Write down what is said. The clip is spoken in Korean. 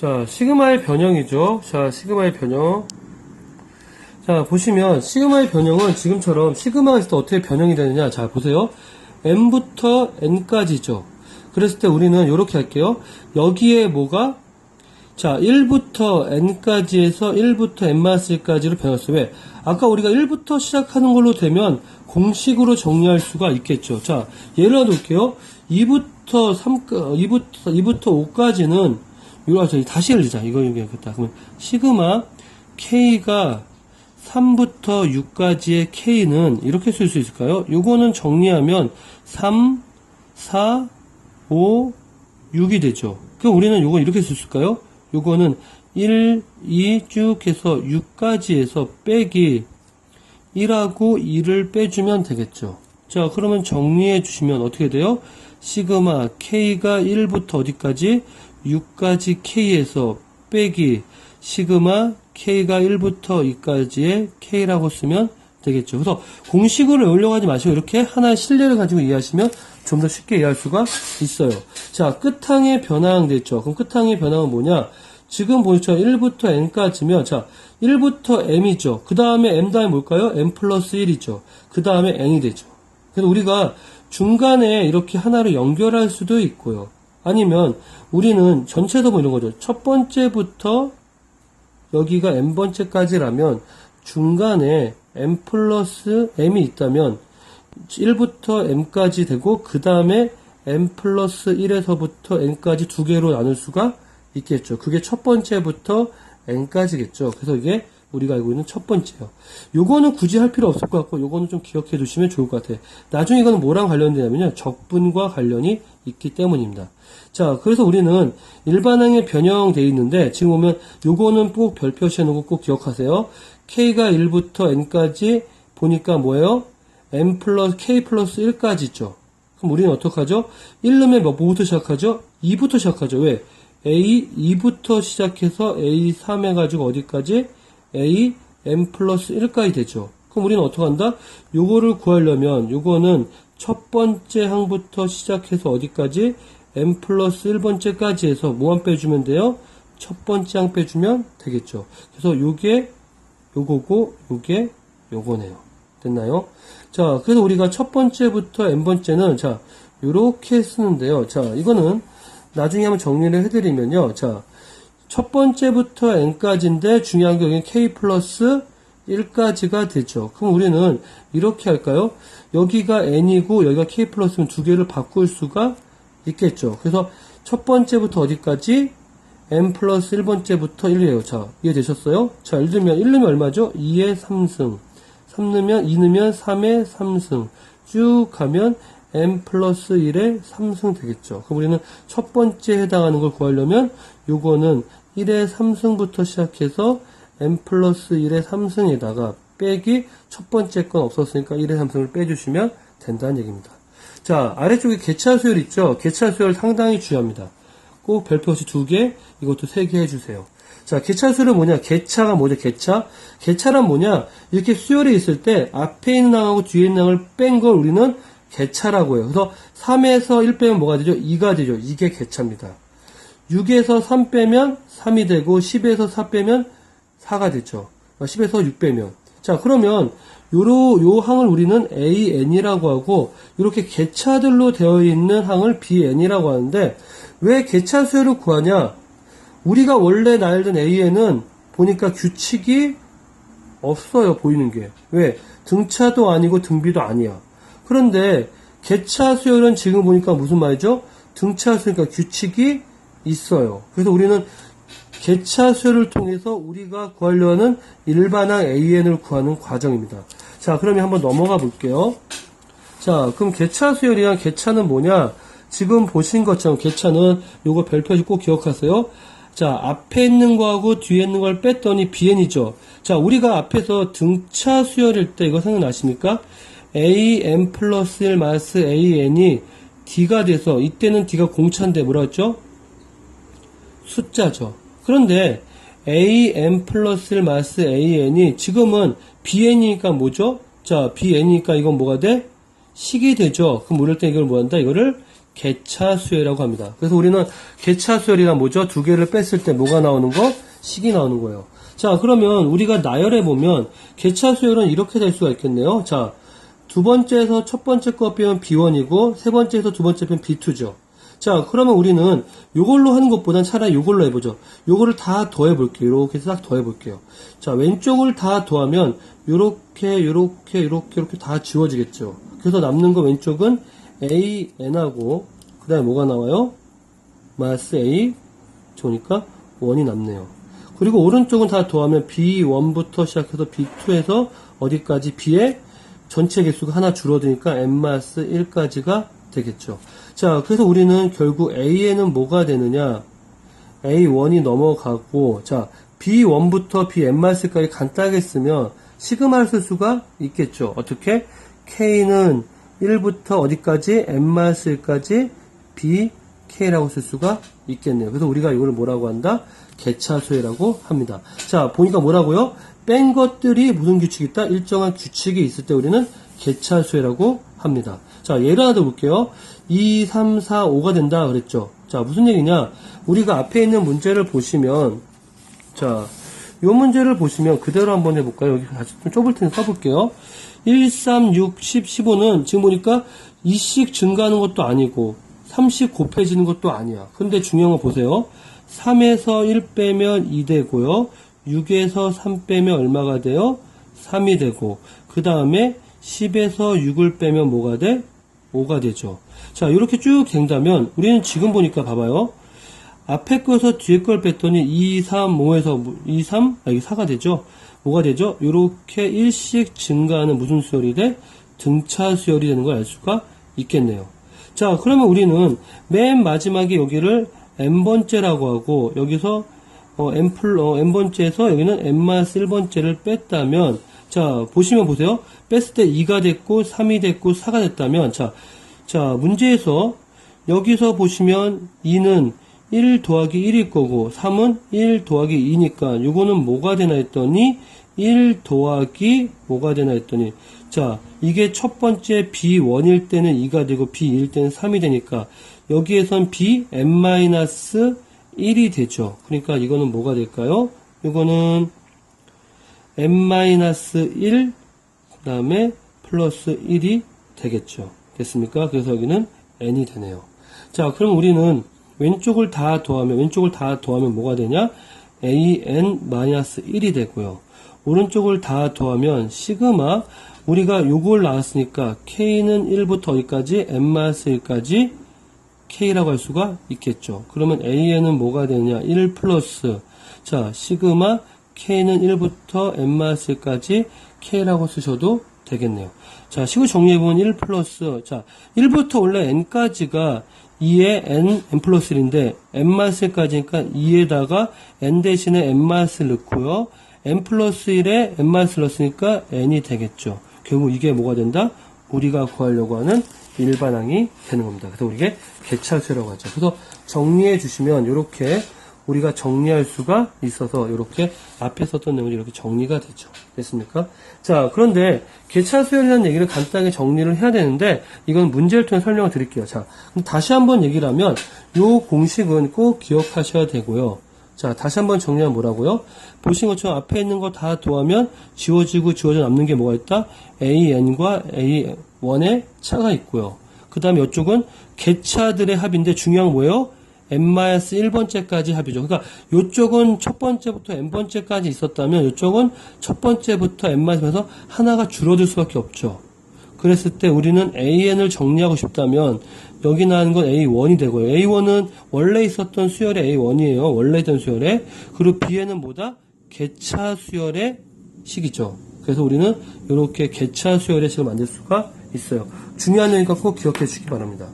자, 시그마의 변형이죠. 자, 시그마의 변형. 자, 보시면 시그마의 변형은 지금처럼 때 어떻게 변형이 되느냐. 자, 보세요. n부터 n까지죠. 그랬을 때 우리는 이렇게 할게요. 여기에 뭐가 자, 1부터 n까지에서 1부터 n-1까지로 변했어요. 왜? 아까 우리가 1부터 시작하는 걸로 되면 공식으로 정리할 수가 있겠죠. 자, 예를 들어 놓을게요. 2부터 3, 2부터, 2부터 5까지는, 이거 다시 열리자. 이거 얘기하겠다. 그러면, 시그마, K가 3부터 6까지의 K는 이렇게 쓸 수 있을까요? 요거는 정리하면 3, 4, 5, 6이 되죠. 그럼 우리는 요거 이렇게 쓸까요? 요거는 1, 2 쭉 해서 6까지 해서 빼기 1하고 2를 빼주면 되겠죠. 자, 그러면 정리해 주시면 어떻게 돼요? 시그마 K가 1부터 어디까지? 6까지 K에서 빼기 시그마 K가 1부터 2까지의 K라고 쓰면 되겠죠. 그래서 공식으로 하지 마시고 이렇게 하나의 실례를 가지고 이해하시면 좀 더 쉽게 이해할 수가 있어요. 자, 끝항의 변화항 됐죠. 그럼 끝항의 변화항은 뭐냐? 지금 보시죠. 1부터 n까지면, 자, 1부터 m이죠. 그 다음에 m 다음에 뭘까요? m 플러스 1이죠. 그 다음에 n이 되죠. 그래서 우리가 중간에 이렇게 하나를 연결할 수도 있고요. 아니면 우리는 전체에서 보이는 거죠. 첫 번째부터 여기가 n번째까지라면 중간에 m 플러스 m이 있다면 1부터 m까지 되고 그 다음에 m 플러스 1에서부터 n까지 두 개로 나눌 수가 있겠죠. 그게 첫 번째부터 n까지겠죠. 그래서 이게 우리가 알고 있는 첫 번째요. 요거는 굳이 할 필요 없을 것 같고 요거는 좀 기억해 두시면 좋을 것 같아요. 나중에 이거는 뭐랑 관련되냐면요. 적분과 관련이 있기 때문입니다. 자, 그래서 우리는 일반항에 변형되어 있는데 지금 보면 요거는 꼭 별표시 해 놓고 꼭 기억하세요. k가 1부터 n까지 보니까 뭐예요? m 플러스 k 플러스 1까지 있죠. 그럼 우리는 어떡하죠? 1름에 뭐부터 시작하죠? 2부터 시작하죠. 왜? a 2부터 시작해서 a 3 해가지고 어디까지? a m 플러스 1까지 되죠. 그럼 우리는 어떻게 한다? 요거를 구하려면 요거는 첫 번째 항부터 시작해서 어디까지? m 플러스 1번째까지 해서 뭐만 빼주면 돼요? 첫 번째 항 빼주면 되겠죠. 그래서 요게 요거고 요게 요거네요. 됐나요? 자, 그래서 우리가 첫 번째부터 n번째는 자, 요렇게 쓰는데요. 자, 이거는 나중에 한번 정리를 해드리면요. 자, 첫 번째부터 n까지인데 중요한 게 여기 k 플러스 1까지가 되죠. 그럼 우리는 이렇게 할까요? 여기가 n이고 여기가 k 플러스면 두 개를 바꿀 수가 있겠죠. 그래서 첫 번째부터 어디까지? n 플러스 1번째부터 1이에요. 자, 이해되셨어요? 자, 예를 들면 1 넣으면 얼마죠? 2의 3승. 3 넣으면 2 넣으면 3의 3승. 쭉 가면 n 플러스 1의 3승 되겠죠. 그럼 우리는 첫 번째 해당하는 걸 구하려면 요거는 1의 3승부터 시작해서 n 플러스 1의 3승에다가 빼기 첫 번째 건 없었으니까 1의 3승을 빼주시면 된다는 얘기입니다. 자, 아래쪽에 개차 수열 있죠? 개차 수열 상당히 중요합니다. 꼭 별표 없이 두 개, 이것도 세 개 해주세요. 자, 개차 수열은 뭐냐? 개차가 뭐죠? 개차? 개차란 뭐냐? 이렇게 수열이 있을 때 앞에 있는 항하고 뒤에 있는 항을 뺀 걸 우리는 개차라고 해요. 그래서 3에서 1 빼면 뭐가 되죠? 2가 되죠. 이게 개차입니다. 6에서 3 빼면 3이 되고 10에서 4 빼면 4가 되죠. 10에서 6 빼면. 자, 그러면 요로 요 항을 우리는 AN이라고 하고 이렇게 개차들로 되어 있는 항을 BN이라고 하는데 왜 개차 수열을 구하냐? 우리가 원래 날던 AN은 보니까 규칙이 없어요. 보이는 게. 왜? 등차도 아니고 등비도 아니야. 그런데 개차 수열은 지금 보니까 무슨 말이죠? 등차 수니까 규칙이 있어요. 그래서 우리는 개차 수열을 통해서 우리가 구하려 하는 일반항 AN을 구하는 과정입니다. 자, 그러면 한번 넘어가 볼게요. 자, 그럼 개차 수열이랑 개차는 뭐냐? 지금 보신 것처럼 개차는 요거 별표시 꼭 기억하세요. 자, 앞에 있는 거하고 뒤에 있는 걸 뺐더니 BN이죠. 자, 우리가 앞에서 등차 수열일 때 이거 생각나십니까? AN 플러스 1 마이너스 AN이 D가 돼서 이때는 D가 공차인데 뭐라 했죠? 숫자죠. 그런데 AN 플러스 1 마이너스 AN이 지금은 BN이니까 뭐죠? 자, BN이니까 이건 뭐가 돼? 식이 되죠. 그럼 이럴 때 이걸 뭐 한다? 이거를 개차 수열이라고 합니다. 그래서 우리는 개차 수열이란 뭐죠? 두 개를 뺐을 때 뭐가 나오는 거? 식이 나오는 거예요. 자, 그러면 우리가 나열해 보면 개차 수열은 이렇게 될 수가 있겠네요. 자, 두 번째에서 첫 번째 거 빼면 B1이고 세 번째에서 두 번째 빼면 B2죠. 자, 그러면 우리는 요걸로 하는 것보단 차라리 요걸로 해보죠. 요거를 다 더해 볼게요. 이렇게 해서 딱 더해 볼게요. 자, 왼쪽을 다 더하면 요렇게 요렇게 요렇게 이렇게 다 지워지겠죠. 그래서 남는 거 왼쪽은 A, N하고 그 다음에 뭐가 나와요? 마스 A 좋으니까 1이 남네요. 그리고 오른쪽은 다 더하면 B1부터 시작해서 B2에서 어디까지 B의 전체 개수가 하나 줄어드니까 n-1까지가 되겠죠. 자, 그래서 우리는 결국 A에는 뭐가 되느냐? A1이 넘어가고, 자, B1부터 Bn-까지 간단하게 쓰면 시그마를 쓸 수가 있겠죠. 어떻게? K는 1부터 어디까지? n-1까지 BK라고 쓸 수가 있겠네요. 그래서 우리가 이걸 뭐라고 한다? 개차수회라고 합니다. 자, 보니까 뭐라고요? 뺀 것들이 무슨 규칙이 있다? 일정한 규칙이 있을 때 우리는 개차수회라고 합니다. 자, 예를 하나 더 볼게요. 2, 3, 4, 5가 된다 그랬죠. 자, 무슨 얘기냐? 우리가 앞에 있는 문제를 보시면, 자, 요 문제를 보시면 그대로 한번 해볼까요? 여기 다시 좀 좁을 테니 써볼게요. 1, 3, 6, 10, 15는 지금 보니까 2씩 증가하는 것도 아니고 30 곱해지는 것도 아니야. 근데 중요한 거 보세요. 3에서 1 빼면 2 되고요. 6에서 3 빼면 얼마가 돼요? 3이 되고 그 다음에 10에서 6을 빼면 뭐가 돼? 5가 되죠. 자 이렇게 쭉 된다면 우리는 지금 보니까 봐봐요. 앞에 거에서 뒤에 걸 뺐더니 2, 3, 5에서 2, 3, 아, 이게 4가 되죠? 뭐가 되죠? 이렇게 1씩 증가하는 무슨 수열이 돼? 등차 수열이 되는 걸 알 수가 있겠네요. 자, 그러면 우리는 맨 마지막에 여기를 n번째라고 하고, 여기서, 어, n 플, 어, n번째에서 여기는 n-1번째를 뺐다면, 자, 보시면 보세요. 뺐을 때 2가 됐고, 3이 됐고, 4가 됐다면, 자, 자, 문제에서 여기서 보시면 2는 1 더하기 1일 거고 3은 1 더하기 2니까 요거는 뭐가 되나 했더니 1 더하기 뭐가 되나 했더니 자 이게 첫 번째 B1일 때는 2가 되고 B2일 때는 3이 되니까 여기에선 B n-1이 되죠 그러니까 이거는 뭐가 될까요 이거는 n-1 그 다음에 플러스 1이 되겠죠 됐습니까 그래서 여기는 n이 되네요 자 그럼 우리는 왼쪽을 다 더하면 왼쪽을 다 더하면 뭐가 되냐? an-1이 되고요. 오른쪽을 다 더하면 시그마 우리가 요걸 나왔으니까 k는 1부터 어디까지 n-1까지 k라고 할 수가 있겠죠. 그러면 an은 뭐가 되냐? 1 플러스 자 시그마 k는 1부터 n-1까지 k라고 쓰셔도 되겠네요. 자, 식을 정리해보면 1 플러스, 자, 1부터 원래 n까지가 2에 n, n 플러스 1인데, n-1까지니까 2에다가 n 대신에 n-을 넣고요. n 플러스 1에 n-를 넣었으니까 n이 되겠죠. 결국 이게 뭐가 된다? 우리가 구하려고 하는 일반항이 되는 겁니다. 그래서 이게 개차수라고 하죠. 그래서 정리해 주시면 이렇게 우리가 정리할 수가 있어서 이렇게 앞에 썼던 내용이 이렇게 정리가 되죠. 됐습니까? 자, 그런데 개차 수열이라는 얘기를 간단하게 정리를 해야 되는데 이건 문제를 통해 설명을 드릴게요. 자, 다시 한번 얘기를 하면 이 공식은 꼭 기억하셔야 되고요. 자, 다시 한번 정리하면 뭐라고요? 보신 것처럼 앞에 있는 거 다 더하면 지워지고 지워져 남는 게 뭐가 있다? AN과 A1의 차가 있고요. 그 다음에 이쪽은 개차들의 합인데 중요한 건 뭐예요? N-1번째까지 합이죠. 그러니까 이쪽은 첫 번째부터 n번째까지 있었다면 이쪽은 첫 번째부터 n-에서 하나가 줄어들 수밖에 없죠. 그랬을 때 우리는 an을 정리하고 싶다면 여기 나온 건 a1이 되고요. a1은 원래 있었던 수열의 a1이에요. 원래 있던 수열에. 그리고 b에는 뭐다? 개차 수열의 식이죠. 그래서 우리는 이렇게 개차 수열의 식을 만들 수가 있어요. 중요한 얘기니까 꼭 기억해 주시기 바랍니다.